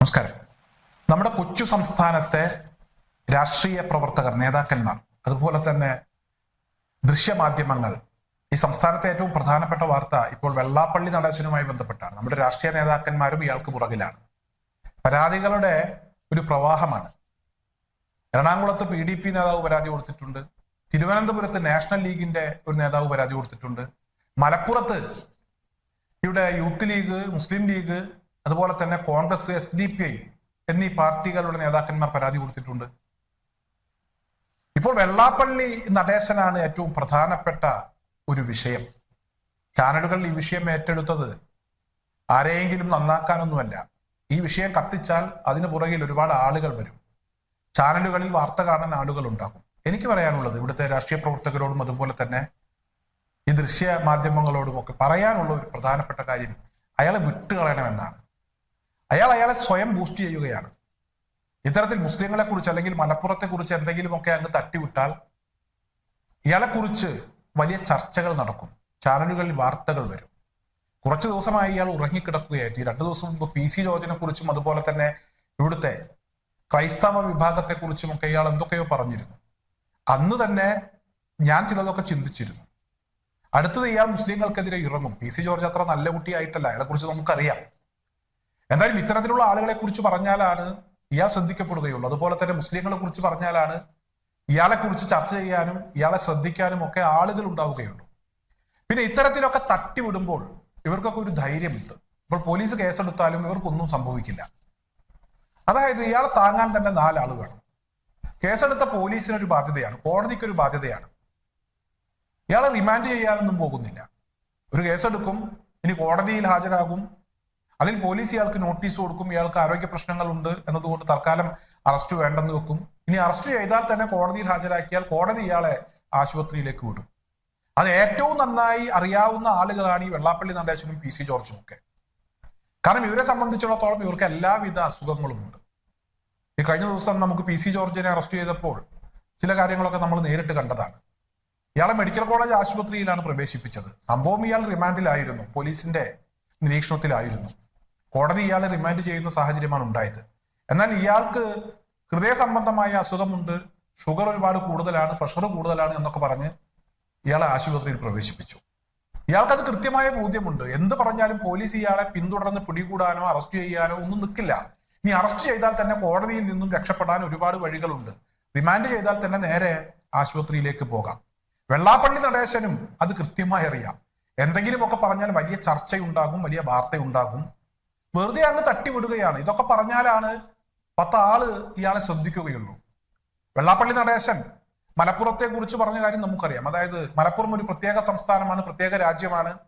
നമസ്കാരം. നമ്മുടെ കൊച്ചു സംസ്ഥാനത്തെ രാഷ്ട്രീയ പ്രവർത്തകർ നേതാക്കന്മാർ അതുപോലെ തന്നെ ദൃശ്യമാധ്യമങ്ങൾ ഈ സംസ്ഥാനത്തെ ഏറ്റവും പ്രധാനപ്പെട്ട വാർത്ത ഇപ്പോൾ വെള്ളാപ്പള്ളി നടേശനുമായി ബന്ധപ്പെട്ടാണ്. നമ്മുടെ രാഷ്ട്രീയ നേതാക്കന്മാരും ഇയാൾക്ക് പുറകിലാണ്. പരാതികളുടെ ഒരു പ്രവാഹമാണ്. എറണാകുളത്ത് പി ഡി പി നേതാവ് പരാതി കൊടുത്തിട്ടുണ്ട്. തിരുവനന്തപുരത്ത് നാഷണൽ ലീഗിന്റെ ഒരു നേതാവ് പരാതി കൊടുത്തിട്ടുണ്ട്. മലപ്പുറത്ത് ഇവിടെ യൂത്ത് ലീഗ് മുസ്ലിം ലീഗ് അതുപോലെ തന്നെ Congress S D P I എന്നീ പാർട്ടികളുടെ നേതാക്കന്മാർ പരാതി കൊടുത്തിട്ടുണ്ട്. ഇപ്പോൾ വെള്ളാപ്പള്ളി നടേശനാണ് ഏറ്റവും പ്രധാനപ്പെട്ട ഒരു വിഷയം. ചാനലുകൾ ഈ വിഷയം ഏറ്റെടുത്തത് ആരെയെങ്കിലും നന്നാക്കാനൊന്നുമല്ല. ഈ വിഷയം കത്തിച്ചാൽ അതിന് പുറകിൽ ഒരുപാട് ആളുകൾ വരും. ചാനലുകളിൽ വാർത്ത കാണാൻ ആളുകൾ ഉണ്ടാകും. എനിക്ക് പറയാനുള്ളത് ഇവിടുത്തെ രാഷ്ട്രീയ പ്രവർത്തകരോടും അതുപോലെ തന്നെ ഈ ദൃശ്യ മാധ്യമങ്ങളോടും ഒക്കെ പറയാനുള്ള ഒരു പ്രധാനപ്പെട്ട കാര്യം അയാളെ വിട്ടുകളയണമെന്നാണ്. അയാൾ അയാളെ സ്വയം ബൂസ്റ്റ് ചെയ്യുകയാണ്. ഇത്തരത്തിൽ മുസ്ലിങ്ങളെ കുറിച്ച് അല്ലെങ്കിൽ മലപ്പുറത്തെ കുറിച്ച് എന്തെങ്കിലുമൊക്കെ അങ്ങ് തട്ടിവിട്ടാൽ ഇയാളെ കുറിച്ച് വലിയ ചർച്ചകൾ നടക്കും. ചാനലുകളിൽ വാർത്തകൾ വരും. കുറച്ച് ദിവസമായി ഇയാൾ ഉറങ്ങിക്കിടക്കുകയായിട്ട് രണ്ടു ദിവസം മുമ്പ് പി സി ജോർജിനെ കുറിച്ചും അതുപോലെ തന്നെ ഇവിടുത്തെ ക്രൈസ്തവ വിഭാഗത്തെ കുറിച്ചും ഒക്കെ ഇയാൾ എന്തൊക്കെയോ പറഞ്ഞിരുന്നു. അന്ന് തന്നെ ഞാൻ ചിലതൊക്കെ ചിന്തിച്ചിരുന്നു. അടുത്തത് ഇയാൾ മുസ്ലിങ്ങൾക്കെതിരെ ഇറങ്ങും. പി സി ജോർജ് അത്ര നല്ല കുട്ടിയായിട്ടല്ല. അയാളെ കുറിച്ച് നമുക്കറിയാം. എന്തായാലും ഇത്തരത്തിലുള്ള ആളുകളെ കുറിച്ച് പറഞ്ഞാലാണ് ഇയാൾ ശ്രദ്ധിക്കപ്പെടുകയുള്ളൂ. അതുപോലെ തന്നെ മുസ്ലിങ്ങളെ കുറിച്ച് പറഞ്ഞാലാണ് ഇയാളെ കുറിച്ച് ചർച്ച ചെയ്യാനും ഇയാളെ ശ്രദ്ധിക്കാനും ഒക്കെ ആളുകൾ ഉണ്ടാവുകയുള്ളൂ. പിന്നെ ഇത്തരത്തിലൊക്കെ തട്ടിവിടുമ്പോൾ ഇവർക്കൊക്കെ ഒരു ധൈര്യമുണ്ട്. ഇപ്പോൾ പോലീസ് കേസെടുത്താലും ഇവർക്കൊന്നും സംഭവിക്കില്ല. അതായത് ഇയാളെ താങ്ങാൻ തന്നെ നാലാൾ വേണം. കേസെടുത്ത പോലീസിനൊരു ബാധ്യതയാണ് കോടതിക്കൊരു ബാധ്യതയാണ്. ഇയാളെ റിമാൻഡ് ചെയ്യാനൊന്നും പോകുന്നില്ല. ഒരു കേസെടുക്കും ഇനി കോടതിയിൽ ഹാജരാകും അതിൽ പോലീസ് ഇയാൾക്ക് നോട്ടീസ് കൊടുക്കും ഇയാൾക്ക് ആരോഗ്യ പ്രശ്നങ്ങളുണ്ട് എന്നതുകൊണ്ട് തൽക്കാലം അറസ്റ്റ് വേണ്ടെന്ന് വെക്കും. ഇനി അറസ്റ്റ് ചെയ്താൽ തന്നെ കോടതിയിൽ ഹാജരാക്കിയാൽ കോടതി ഇയാളെ ആശുപത്രിയിലേക്ക് വിടും. അത് ഏറ്റവും നന്നായി അറിയാവുന്ന ആളുകളാണ് ഈ വെള്ളാപ്പള്ളി നടേശനും പി സി ജോർജും ഒക്കെ. കാരണം ഇവരെ സംബന്ധിച്ചിടത്തോളം ഇവർക്ക് എല്ലാവിധ അസുഖങ്ങളും ഉണ്ട് ഈ കഴിഞ്ഞ ദിവസം നമുക്ക് പി സി ജോർജിനെ അറസ്റ്റ് ചെയ്തപ്പോൾ ചില കാര്യങ്ങളൊക്കെ നമ്മൾ നേരിട്ട് കണ്ടതാണ്. ഇയാളെ മെഡിക്കൽ കോളേജ് ആശുപത്രിയിലാണ് പ്രവേശിപ്പിച്ചത്. സംഭവം ഇയാൾ റിമാൻഡിലായിരുന്നു പോലീസിന്റെ നിരീക്ഷണത്തിലായിരുന്നു. കോടതി ഇയാളെ റിമാൻഡ് ചെയ്യുന്ന സാഹചര്യമാണ് ഉണ്ടായത്. എന്നാൽ ഇയാൾക്ക് ഹൃദയ സംബന്ധമായ അസുഖമുണ്ട് ഷുഗർ ഒരുപാട് കൂടുതലാണ് പ്രഷർ കൂടുതലാണ് എന്നൊക്കെ പറഞ്ഞ് ഇയാളെ ആശുപത്രിയിൽ പ്രവേശിപ്പിച്ചു. ഇയാൾക്കത് കൃത്യമായ ബോധ്യമുണ്ട്. എന്ത് പറഞ്ഞാലും പോലീസ് ഇയാളെ പിന്തുടർന്ന് പിടികൂടാനോ അറസ്റ്റ് ചെയ്യാനോ ഒന്നും നിൽക്കില്ല. ഇനി അറസ്റ്റ് ചെയ്താൽ തന്നെ കോടതിയിൽ നിന്നും രക്ഷപ്പെടാൻ ഒരുപാട് വഴികളുണ്ട്. റിമാൻഡ് ചെയ്താൽ തന്നെ നേരെ ആശുപത്രിയിലേക്ക് പോകാം. വെള്ളാപ്പള്ളി നടേശനും അത് കൃത്യമായി അറിയാം. എന്തെങ്കിലുമൊക്കെ പറഞ്ഞാൽ വലിയ ചർച്ചയുണ്ടാകും വലിയ വാർത്തയുണ്ടാകും. വെറുതെ അങ്ങ് തട്ടിവിടുകയാണ്. ഇതൊക്കെ പറഞ്ഞാലാണ് പത്ത് ആൾ ഇയാളെ ശ്രദ്ധിക്കുകയുള്ളൂ. വെള്ളാപ്പള്ളി നടേശൻ മലപ്പുറത്തെ കുറിച്ച് പറഞ്ഞ കാര്യം നമുക്കറിയാം. അതായത് മലപ്പുറം ഒരു പ്രത്യേക സംസ്ഥാനമാണ് പ്രത്യേക രാജ്യമാണ്.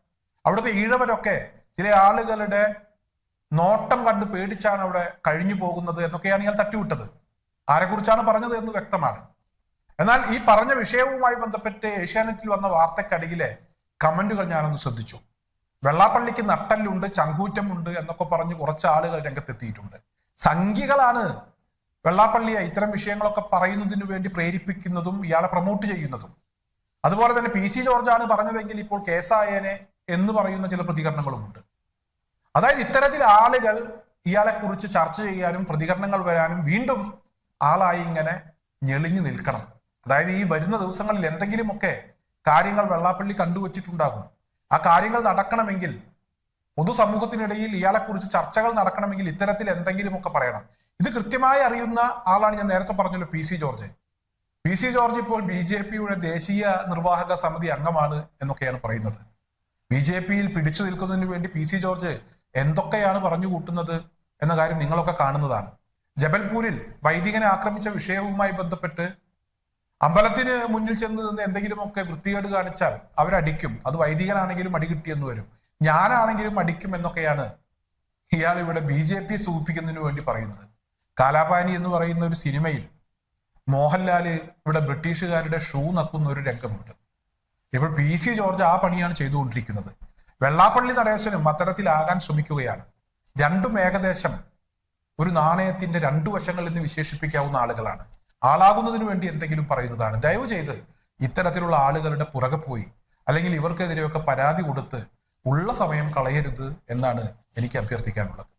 അവിടുത്തെ ഈഴവരൊക്കെ ചില ആളുകളുടെ നോട്ടം കണ്ട് പേടിച്ചാണ് അവിടെ കഴിഞ്ഞു പോകുന്നത് എന്നൊക്കെയാണ് ഇയാൾ തട്ടിവിട്ടത്. ആരെക്കുറിച്ചാണ് പറഞ്ഞത് എന്ന് വ്യക്തമാണ്. എന്നാൽ ഈ പറഞ്ഞ വിഷയവുമായി ബന്ധപ്പെട്ട് ഏഷ്യാനെറ്റിൽ വന്ന വാർത്തക്കടിയിലെ കമന്റുകൾ ഞാനൊന്ന് ശ്രദ്ധിച്ചു. വെള്ളാപ്പള്ളിക്ക് നട്ടല്ലുണ്ട് ചങ്കൂറ്റമുണ്ട് എന്നൊക്കെ പറഞ്ഞ് കുറച്ച് ആളുകൾ രംഗത്തെത്തിയിട്ടുണ്ട്. സംഘികളാണ് വെള്ളാപ്പള്ളിയെ ഇത്തരം വിഷയങ്ങളൊക്കെ പറയുന്നതിനു വേണ്ടി പ്രേരിപ്പിക്കുന്നതും ഇയാളെ പ്രൊമോട്ട് ചെയ്യുന്നതും. അതുപോലെ തന്നെ പി സി ജോർജാണ് പറഞ്ഞതെങ്കിൽ ഇപ്പോൾ കേസായേനെ എന്ന് പറയുന്ന ചില പ്രതികരണങ്ങളുമുണ്ട്. അതായത് ഇത്തരത്തിൽ ആളുകൾ ഇയാളെ കുറിച്ച് ചർച്ച ചെയ്യാനും പ്രതികരണങ്ങൾ വരാനും വീണ്ടും ആളായി ഇങ്ങനെ ഞെളിഞ്ഞു നിൽക്കണം. അതായത് ഈ വരുന്ന ദിവസങ്ങളിൽ എന്തെങ്കിലുമൊക്കെ കാര്യങ്ങൾ വെള്ളാപ്പള്ളി കണ്ടുവച്ചിട്ടുണ്ടാകും. ആ കാര്യങ്ങൾ നടക്കണമെങ്കിൽ പൊതുസമൂഹത്തിനിടയിൽ ഇയാളെ കുറിച്ച് ചർച്ചകൾ നടക്കണമെങ്കിൽ ഇത്തരത്തിൽ എന്തെങ്കിലുമൊക്കെ പറയണം. ഇത് കൃത്യമായി അറിയുന്ന ആളാണ് ഞാൻ നേരത്തെ പറഞ്ഞല്ലോ P C George. P C George ഇപ്പോൾ ബി ജെ പിയുടെ ദേശീയ നിർവാഹക സമിതി അംഗമാണ് എന്നൊക്കെയാണ് പറയുന്നത്. ബി ജെ പിയിൽ പിടിച്ചു നിൽക്കുന്നതിന് വേണ്ടി പി സി ജോർജ് എന്തൊക്കെയാണ് പറഞ്ഞു കൂട്ടുന്നത് എന്ന കാര്യം നിങ്ങളൊക്കെ കാണുന്നതാണ്. ജബൽപൂരിൽ വൈദികനെ ആക്രമിച്ച വിഷയവുമായി ബന്ധപ്പെട്ട് അമ്പലത്തിന് മുന്നിൽ ചെന്ന് നിന്ന് എന്തെങ്കിലുമൊക്കെ വൃത്തികേട് കാണിച്ചാൽ അവരടിക്കും. അത് വൈദികനാണെങ്കിലും അടി കിട്ടിയെന്ന് വരും. ഞാനാണെങ്കിലും അടിക്കും എന്നൊക്കെയാണ് ഇയാൾ ഇവിടെ ബി ജെ പി സൂചിപ്പിക്കുന്നതിന് വേണ്ടി പറയുന്നത്. കാലാപാനി എന്ന് പറയുന്ന ഒരു സിനിമയിൽ മോഹൻലാൽ ഇവിടെ ബ്രിട്ടീഷുകാരുടെ ഷൂ നക്കുന്ന ഒരു രംഗമുണ്ട്. ഇപ്പോൾ പി സി ജോർജ് ആ പണിയാണ് ചെയ്തുകൊണ്ടിരിക്കുന്നത്. വെള്ളാപ്പള്ളി നടേശനും അത്തരത്തിലാകാൻ ശ്രമിക്കുകയാണ്. രണ്ടും ഏകദേശം ഒരു നാണയത്തിന്റെ രണ്ടു വശങ്ങളിൽ നിന്ന് വിശേഷിപ്പിക്കാവുന്ന ആളുകളാണ്. ആളാകുന്നതിന് വേണ്ടി എന്തെങ്കിലും പറയുന്നതാണ്. ദയവ് ചെയ്ത് ഇത്തരത്തിലുള്ള ആളുകളുടെ പുറകെ പോയി അല്ലെങ്കിൽ ഇവർക്കെതിരെയൊക്കെ പരാതി കൊടുത്ത് ഉള്ള സമയം കളയരുത് എന്നാണ് എനിക്ക് അഭ്യർത്ഥിക്കാനുള്ളത്.